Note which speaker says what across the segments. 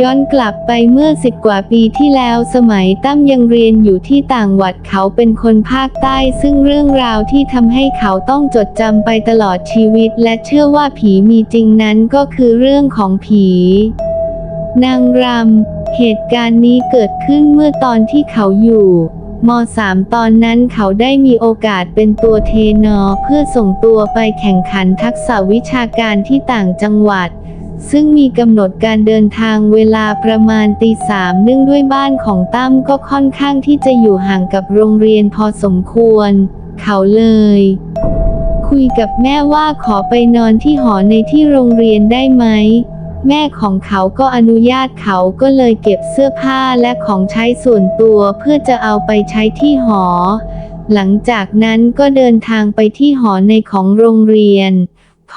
Speaker 1: ย้อนกลับไปเมื่อสิบกว่าปีที่แล้วสมัยตั้มยังเรียนอยู่ที่ต่างวัดเขาเป็นคนภาคใต้ ซึ่งเรื่องราวที่ทำให้เขาต้องจดจำไปตลอดชีวิต และเชื่อว่าผีมีจริงนั้นก็คือเรื่องของผี นางรำเหตุการณ์นี้เกิดขึ้นเมื่อตอนที่เขาอยู่ม .3 ตอนนั้นเขาได้มีโอกาสเป็นตัวเทนอเพื่อส่งตัวไปแข่งขันทักษะวิชาการที่ต่างจังหวัด ซึ่งมีกำหนดการเดินทางเวลาประมาณตีสามเนื่องด้วยบ้านของตั้มก็ค่อนข้างที่จะอยู่ห่างกับโรงเรียนพอสมควร เขาเลย คุยกับแม่ว่าขอไปนอนที่หอในที่โรงเรียนได้ไหม แม่ของเขาก็อนุญาตเขาก็เลยเก็บเสื้อผ้าและของใช้ส่วนตัวเพื่อจะเอาไปใช้ที่หอ หลังจากนั้นก็เดินทางไปที่หอในของโรงเรียน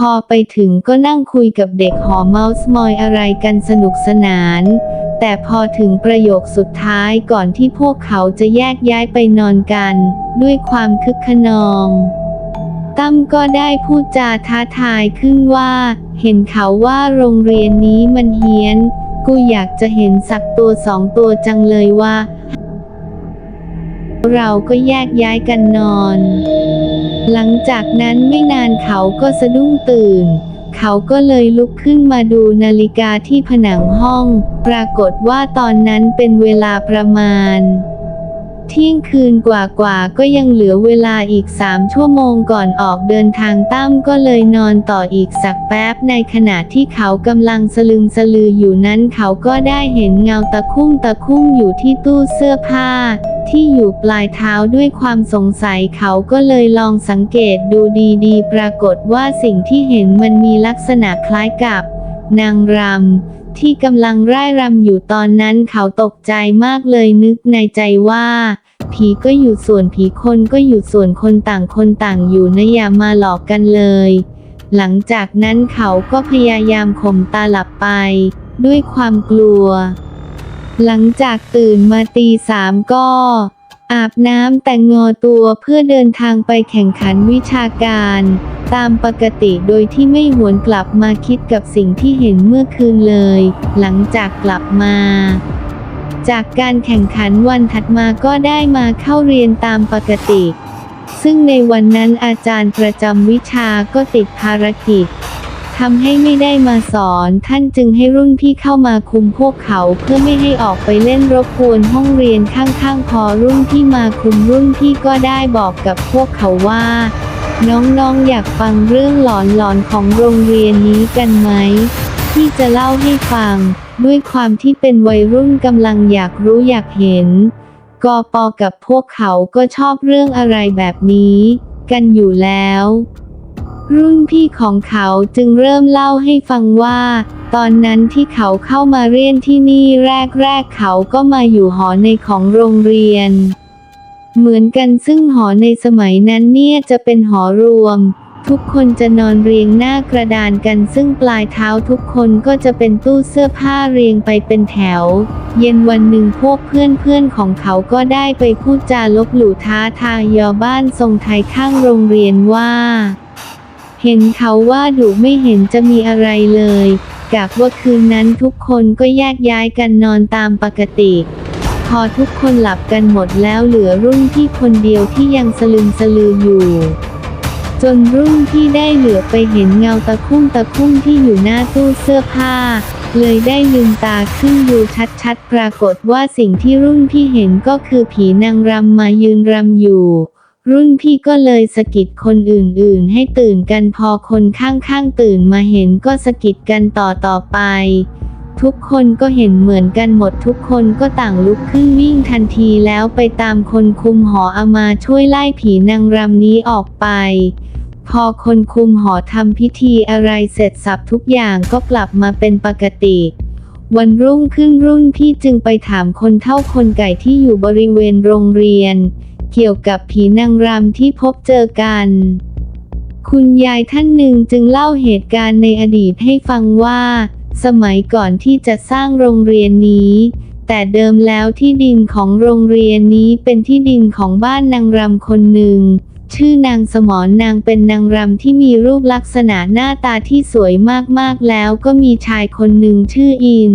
Speaker 1: พอไปถึงก็นั่งคุยกับเด็กหอเมาส์มอยอะไรกันสนุกสนาน แต่พอถึงประโยคสุดท้ายก่อนที่พวกเขาจะแยกย้ายไปนอนกัน ด้วยความคึกขนอง ตั้มก็ได้พูดจาท้าทายขึ้นว่า เห็นเขาว่าโรงเรียนนี้มันเฮี้ยน กูอยากจะเห็นสักตัวสองตัวจังเลยว่า เราก็แยกย้ายกันนอน หลังจากนั้นไม่นานเขาก็สะดุ้งตื่น เขาก็เลยลุกขึ้นมาดูนาฬิกาที่ผนังห้อง ปรากฏว่าตอนนั้นเป็นเวลาประมาณเที่ยงคืนกว่าๆก็ยังเหลือเวลาอีกสามชั่วโมงก่อนออกเดินทางตั้มก็เลยนอนต่ออีกสักแป๊บในขณะที่เขากำลังสลึมสลืออยู่นั้นเขาก็ได้เห็นเงาตะคุ่มตะคุ่มอยู่ที่ตู้เสื้อผ้า ที่อยู่ปลายเท้าด้วยความสงสัยเขาก็เลยลองสังเกตดูดีๆ ปรากฏว่าสิ่งที่เห็นมันมีลักษณะคล้ายกับ นางรำที่กำลังร่ายรำอยู่ตอนนั้นเขาตกใจมากเลยนึกในใจว่า ผีก็อยู่ส่วนผีคนก็อยู่ส่วนคนต่างคนต่างอยู่นะอย่ามาหลอกกันเลย หลังจากนั้นเขาก็พยายามข่มตาหลับไป ด้วยความกลัว หลังจากตื่นมาตีสามก็อาบน้ำแต่งงอตัวเพื่อเดินทางไปแข่งขันวิชาการ ตามปกติโดยที่ไม่หวนกลับมาคิดกับสิ่งที่เห็นเมื่อคืนเลย หลังจากกลับมา จากการแข่งขันวันถัดมาก็ได้มาเข้าเรียนตามปกติ ซึ่งในวันนั้นอาจารย์ประจำวิชาก็ติดภารกิจ ทำให้ไม่ได้มาสอน ท่านจึงให้รุ่นพี่เข้ามาคุมพวกเขาเพื่อไม่ให้ออกไปเล่นรบกวนห้องเรียนข้างๆ พอรุ่นพี่มาคุมรุ่นพี่ก็ได้บอกกับพวกเขาว่า น้องๆอยากฟังเรื่องหลอนๆของโรงเรียนนี้กันไหมที่จะเล่าให้ฟัง ด้วยความที่เป็นวัยรุ่นกำลังอยากรู้อยากเห็นกอปอกับพวกเขาก็ชอบเรื่องอะไรแบบนี้ กันอยู่แล้ว รุ่นพี่ของเขาจึงเริ่มเล่าให้ฟังว่า ตอนนั้นที่เขาเข้ามาเรียนที่นี่แรกๆเขาก็มาอยู่หอในของโรงเรียน เหมือนกันซึ่งหอในสมัยนั้นเนี่ยจะเป็นหอรวม ทุกคนจะนอนเรียงหน้ากระดานกันซึ่งปลายเท้าทุกคนก็จะเป็นตู้เสื้อผ้าเรียงไปเป็นแถว เย็นวันหนึ่งพวกเพื่อนๆของเขาก็ได้ไปพูดจาลบหลู่ท้าทายยอบ้านทรงไทยข้างโรงเรียนว่า เห็นเขาว่าดุไม่เห็นจะมีอะไรเลยกะว่าคืนนั้นทุกคนก็แยกย้ายกันนอนตามปกติ พอทุกคนหลับกันหมดแล้วเหลือรุ่นที่คนเดียวที่ยังสลึมสลืออยู่ จนรุ่นที่ได้เหลือไปเห็นเงาตะคุ่มตะคุ่มที่อยู่หน้าตู้เสื้อผ้า เลยได้ลืมตาขึ้นดูชัดๆ ปรากฏว่าสิ่งที่รุ่นพี่เห็นก็คือผีนางรำมายืนรำอยู่ รุ่นพี่ก็เลยสะกิดคนอื่นๆ ให้ตื่นกันพอคนข้างๆตื่นมาเห็นก็สะกิดกันต่อต่อไป ทุกคนก็เห็นเหมือนกันหมดทุกคนก็ต่างลุกขึ้นวิ่งทันทีแล้วไปตามคนคุมหออามาช่วยไล่ผีนางรำนี้ออกไป พอคนคุมหอทำพิธีอะไรเสร็จสับทุกอย่างก็กลับมาเป็นปกติวันรุ่งขึ้นรุ่นพี่จึงไปถามคนเท่าคนไก่ที่อยู่บริเวณโรงเรียน เกี่ยวกับผีนางรำที่พบเจอกัน คุณยายท่านหนึ่งจึงเล่าเหตุการณ์ในอดีตให้ฟังว่า สมัยก่อนที่จะสร้างโรงเรียนนี้แต่เดิมแล้วที่ดินของโรงเรียนนี้เป็นที่ดินของบ้านนางรำคนหนึ่ง ชื่อนางสมรนางเป็นนางรำที่มีรูปลักษณะหน้าตาที่สวยมากๆแล้วก็มีชายคนหนึ่งชื่ออิน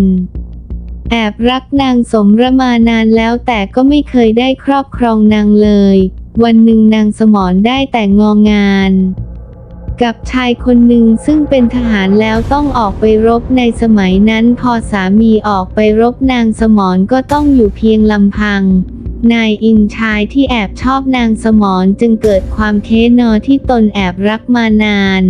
Speaker 1: แอบรักนางสมรมานานแล้วแต่ก็ไม่เคยได้ครอบครองนางเลย วันหนึ่งนางสมรได้แต่งองาน กับชายคนหนึ่งซึ่งเป็นทหารแล้วต้องออกไปรบในสมัยนั้นพอสามีออกไปรบนางสมรก็ต้องอยู่เพียงลำพัง นายอินชายที่แอบชอบนางสมรจึงเกิดความเค้นอที่ตนแอบรักมานาน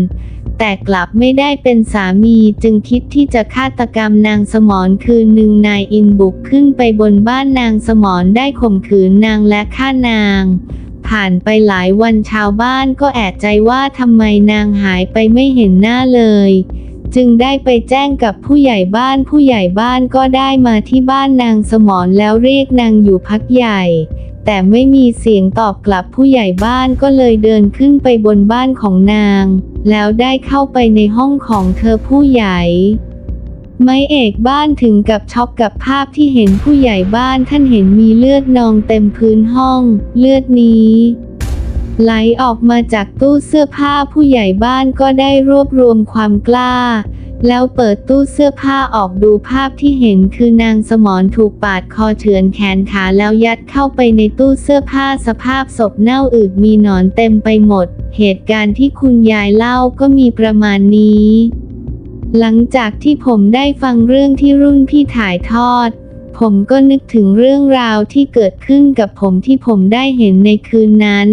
Speaker 1: แต่กลับไม่ได้เป็นสามีจึงคิดที่จะฆาตกรรมนางสมรคืนหนึ่งนายอินบุกขึ้นไปบนบ้านนางสมรได้ข่มขืนนางและฆ่านางผ่านไปหลายวันชาวบ้านก็แอบใจว่าทำไมนางหายไปไม่เห็นหน้าเลย จึงได้ไปแจ้งกับผู้ใหญ่บ้านผู้ใหญ่บ้านก็ได้มาที่บ้านนางสมรแล้วเรียกนางอยู่พักใหญ่ แต่ไม่มีเสียงตอบกลับผู้ใหญ่บ้านก็เลยเดินขึ้นไปบนบ้านของนาง แล้วได้เข้าไปในห้องของเธอผู้ใหญ่ไม้เอกบ้านถึงกับช็อกกับภาพที่เห็นผู้ใหญ่บ้านท่านเห็นมีเลือดนองเต็มพื้นห้อง เลือดนี้ ไหลออกมาจากตู้เสื้อผ้าผู้ใหญ่บ้านก็ได้รวบรวมความกล้า แล้วเปิดตู้เสื้อผ้าออกดูภาพที่เห็นคือนางสมรถูกปาดคอเฉือนแขนขาแล้วยัดเข้าไปในตู้เสื้อผ้าสภาพศพเน่าอืดมีหนอนเต็มไปหมด เหตุการณ์ที่คุณยายเล่าก็มีประมาณนี้ หลังจากที่ผมได้ฟังเรื่องที่รุ่นพี่ถ่ายทอดผมก็นึกถึงเรื่องราวที่เกิดขึ้นกับผมที่ผมได้เห็นในคืนนั้น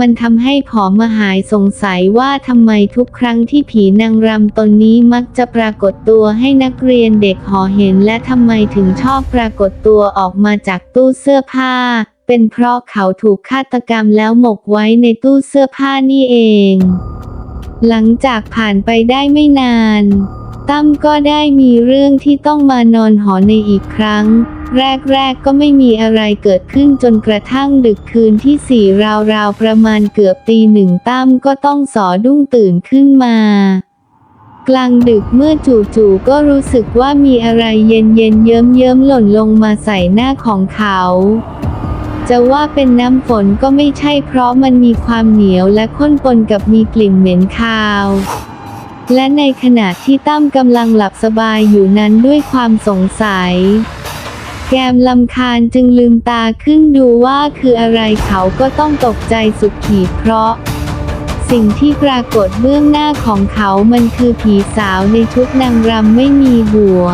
Speaker 1: มันทำให้ผอมมหายสงสัยว่าทำไมทุกครั้งที่ผีนางรำตนนี้มักจะปรากฏตัวให้นักเรียนเด็กหอเห็นและทำไมถึงชอบปรากฏตัวออกมาจากตู้เสื้อผ้า เป็นเพราะเขาถูกฆาตกรรมแล้วหมกไว้ในตู้เสื้อผ้านี่เอง หลังจากผ่านไปได้ไม่นาน ตั้มก็ได้มีเรื่องที่ต้องมานอนหอในอีกครั้ง แรก ๆ ก็ไม่มีอะไรเกิดขึ้นจนกระทั่งดึกคืนที่สี่ราวๆ ประมาณเกือบตีหนึ่งตั้มก็ต้องสอดุ้งตื่นขึ้นมากลางดึกเมื่อจู่ๆก็รู้สึกว่ามีอะไรเย็นๆเยิ้มๆหล่นลงมาใส่หน้าของเขา จะว่าเป็นน้ำฝนก็ไม่ใช่เพราะมันมีความเหนียวและข้นปนกับมีกลิ่นเหม็นคาวและในขณะที่ตั้มกำลังหลับสบายอยู่นั้นด้วยความสงสัย แกมลำคาญจึงลืมตาขึ้นดูว่าคืออะไรเขาก็ต้องตกใจสุดขีดเพราะ สิ่งที่ปรากฏเบื้องหน้าของเขามันคือผีสาวในชุดนางรำไม่มีหัว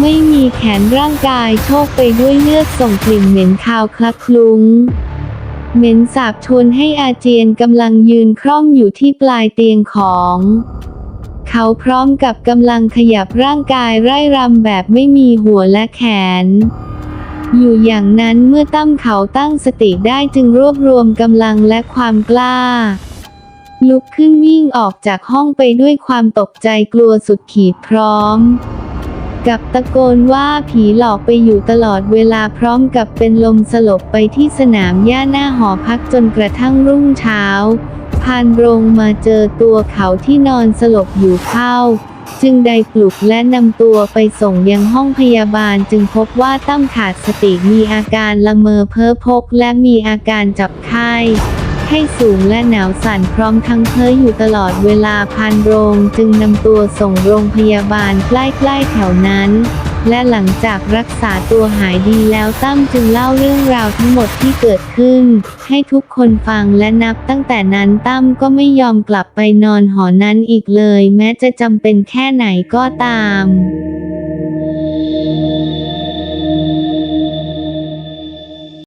Speaker 1: ไม่มีแขนร่างกายโชคไปด้วยเลือดส่งกลิ่นเหม็นคาวคลักคลุ้งเหม็นสาบชวนให้อาเจียนกำลังยืนคร่อมอยู่ที่ปลายเตียงของ เขาพร้อมกับกำลังขยับร่างกายไร่รำแบบไม่มีหัวและแขน อยู่อย่างนั้นเมื่อตั้มเขาตั้งสติได้จึงรวบรวมกำลังและความกล้า ลุกขึ้นวิ่งออกจากห้องไปด้วยความตกใจกลัวสุดขีดพร้อมกับตะโกนว่าผีหลอกไปอยู่ตลอดเวลาพร้อมกับเป็นลมสลบไปที่สนามหญ้าหน้าหอพักจนกระทั่งรุ่งเช้าานโรงมาเจอตัวเขาที่นอนสลบอยู่เข้า จึงได้ปลุกและนำตัวไปส่งยังห้องพยาบาลจึงพบว่าตั้มขาดสติมีอาการละเมอเพ้อพกและมีอาการจับไข้ให้สูงและหนาวสั่นพร้อมทั้งเพ้ออยู่ตลอดเวลาพานโรงจึงนำตัวส่งโรงพยาบาลใกล้ๆแถวนั้น และหลังจากรักษาตัวหายดีแล้วตั้มจึงเล่าเรื่องราวทั้งหมดที่เกิดขึ้น ให้ทุกคนฟังและนับตั้งแต่นั้นตั้มก็ไม่ยอมกลับไปนอนหอนั้นอีกเลย แม้จะจำเป็นแค่ไหนก็ตาม